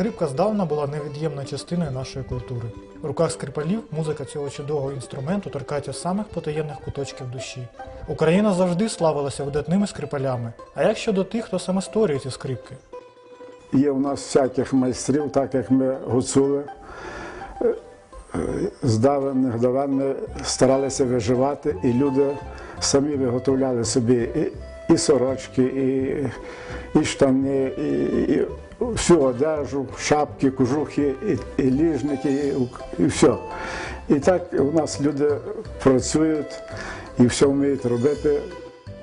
скрипка здавна була невід'ємною частиною нашої культури. В руках скрипалів музика цього чудового інструменту торкається самих потаємних куточків душі. Україна завжди славилася видатними скрипалями. А як щодо тих, хто саме створює ці скрипки? Є в нас всяких майстрів, так як ми гуцули. Е, е, Здавен, давен старалися виживати, і люди самі виготовляли собі і, і сорочки, і, і штани, і, і всю одежу, шапки, кожухи, і, і ліжники, і, і все. І так у нас люди працюють і все вміють робити.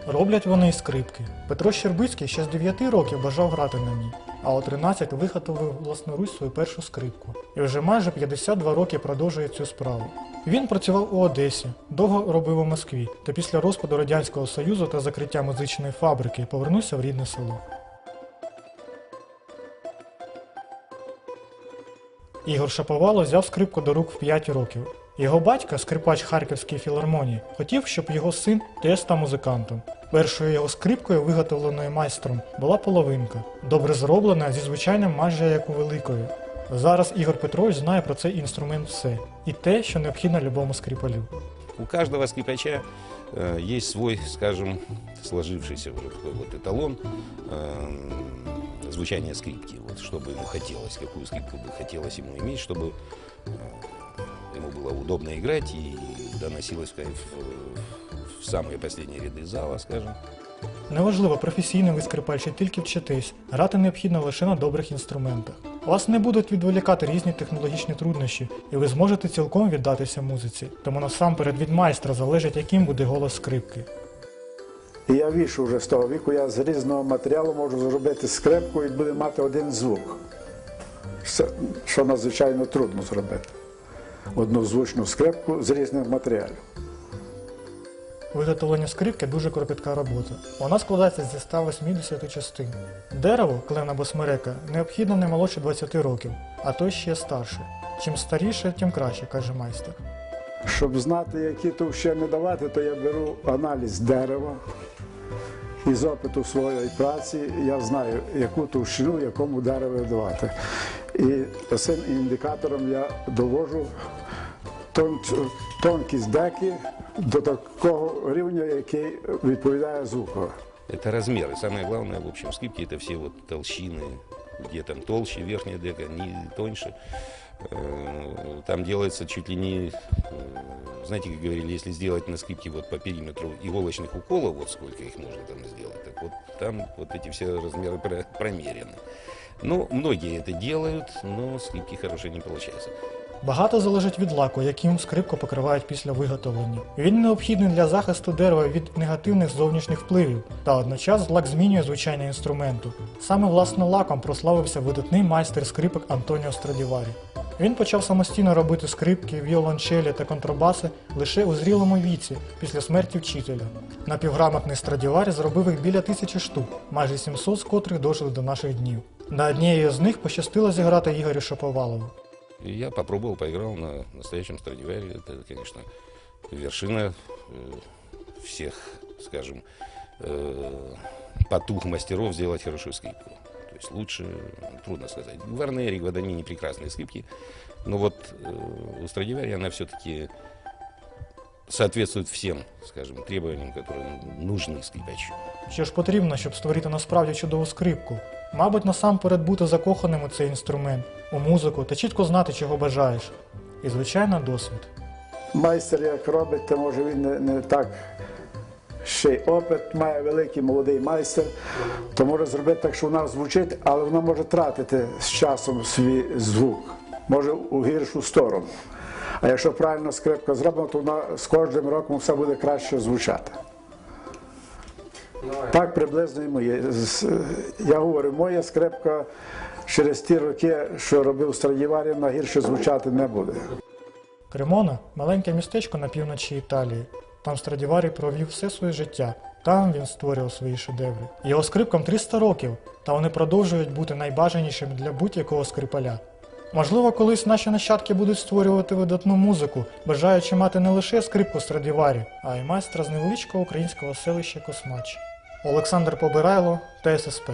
Роблять вони і скрипки. Петро Щербицький ще з 9 років бажав грати на ній, а у 13 виготовив власноруч свою першу скрипку. І вже майже 52 роки продовжує цю справу. Він працював у Одесі, довго робив у Москві, та після розпаду Радянського Союзу та закриття музичної фабрики повернувся в рідне село. Ігор Шаповало взяв скрипку до рук в 5 років. Його батько, скрипач Харківської філармонії, хотів, щоб його син теж став музикантом. Першою його скрипкою, виготовленою майстром, була половинка, добре зроблена зі звичайним майже як у великої. Зараз Ігор Петрович знає про цей інструмент все і те, що необхідно любому скрипалю. У каждого скрипача э, есть свой, скажем, сложившийся уже такой вот эталон э, звучания скрипки. Вот, что бы ему хотелось, какую скрипку бы хотелось ему иметь, чтобы э, ему было удобно играть и доносилось в кайф э, в самые последние ряды зала, скажем. Неважливо, професійний ви скрипаль чи тільки вчитись, грати необхідно лише на добрих інструментах. Вас не будуть відволікати різні технологічні труднощі, і ви зможете цілком віддатися музиці. Тому насамперед від майстра залежить, яким буде голос скрипки. І я вішу вже з того віку, я з різного матеріалу можу зробити скрипку і буде мати один звук. Що надзвичайно трудно зробити. Однозвучну скрипку з різних матеріалів. Виготовлення скрипки дуже кропітка робота. Вона складається зі 180 частин. Дерево, клен або смерека, необхідно не молодше 20 років, а то ще старше. Чим старіше, тим краще, каже майстер. Щоб знати, які товщини давати, то я беру аналіз дерева І з опиту своєї праці я знаю, яку товщину якому дереву давати. І цим індикатором я довожу тон- тонкість деки до такого рівня, який відповідає звуку. Это размеры. Самое главное, в общем, в скрипке это все вот толщины, где там толще верхняя дека, не тоньше. Э, Там делается чуть ли не, э, знаете, как говорили, если сделать на скрипке вот по периметру иголочных уколов, вот сколько их можно там сделать, так вот там вот эти все размеры про- промерены. Ну, многие это делают, но скрипки хорошие не получаются. Багато залежить від лаку, яким скрипку покривають після виготовлення. Він необхідний для захисту дерева від негативних зовнішніх впливів, та одночас лак змінює звучання інструменту. Саме власне лаком прославився видатний майстер скрипок Антоніо Страдіварі. Він почав самостійно робити скрипки, віолончелі та контрабаси лише у зрілому віці після смерті вчителя. Напівграмотний Страдіварі зробив їх біля тисячі штук, майже 700 з котрих дожили до наших днів. На однією з них пощастило зіграти Ігорю Шаповалову. И я попробовал, поиграл на настоящем Страдиваре. Это, конечно, вершина э, всех, скажем, э, потух мастеров сделать хорошую скрипку. То есть лучше, трудно сказать. Гварнери, Гваданини прекрасные скрипки, но вот э, у Страдивари она все-таки соответствует всем, скажем, требованиям, которые нужны скрипачу. Що ж потрібно, щоб створити насправді чудову скрипку? Мабуть, насамперед бути закоханим у цей інструмент, у музику та чітко знати, чого бажаєш. І, звичайно, досвід. Майстер як робить, то може він не, не так ще й опит має великий молодий майстер, то може зробити так, що вона звучить, але вона може тратити з часом свій звук, може у гіршу сторону. А якщо правильно скрипка зроблена, то вона з кожним роком все буде краще звучати. Так приблизно і моє. Я говорю, моя скрипка через ті роки, що робив Страдіварі, вона гірше звучати не буде. Кремона маленьке містечко на півночі Італії. Там Страдіварі провів все своє життя. Там він створював свої шедеври. Його скрипкам 300 років, та вони продовжують бути найбажанішими для будь-якого скрипаля. Можливо, колись наші нащадки будуть створювати видатну музику, бажаючи мати не лише скрипку Страдіварі, а й майстра з невеличкого українського селища Космач. Олександр Побирайло, ТССП.